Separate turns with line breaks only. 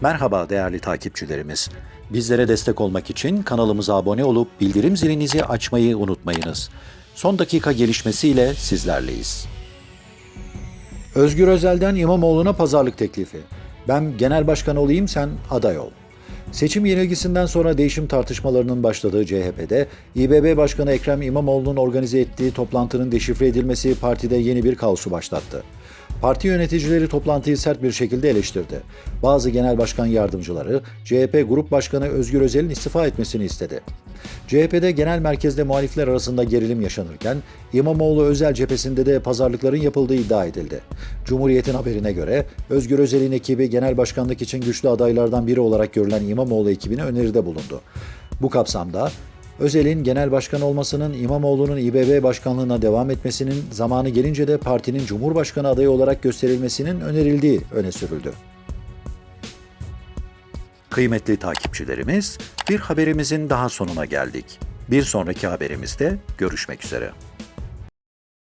Merhaba değerli takipçilerimiz. Bizlere destek olmak için kanalımıza abone olup bildirim zilinizi açmayı unutmayınız. Son dakika gelişmesiyle sizlerleyiz. Özgür Özel'den İmamoğlu'na pazarlık teklifi. Ben genel başkan olayım sen aday ol. Seçim yenilgisinden sonra değişim tartışmalarının başladığı CHP'de İBB Başkanı Ekrem İmamoğlu'nun organize ettiği toplantının deşifre edilmesi partide yeni bir kaosu başlattı. Parti yöneticileri toplantıyı sert bir şekilde eleştirdi. Bazı genel başkan yardımcıları CHP Grup Başkanı Özgür Özel'in istifa etmesini istedi. CHP'de genel merkezde muhalifler arasında gerilim yaşanırken İmamoğlu Özel cephesinde de pazarlıkların yapıldığı iddia edildi. Cumhuriyet'in haberine göre Özgür Özel'in ekibi genel başkanlık için güçlü adaylardan biri olarak görülen İmamoğlu ekibine öneride bulundu. Bu kapsamda Özel'in genel başkan olmasının İmamoğlu'nun İBB başkanlığına devam etmesinin zamanı gelince de partinin Cumhurbaşkanı adayı olarak gösterilmesinin önerildiği öne sürüldü. Kıymetli takipçilerimiz, bir haberimizin daha sonuna geldik. Bir sonraki haberimizde görüşmek üzere.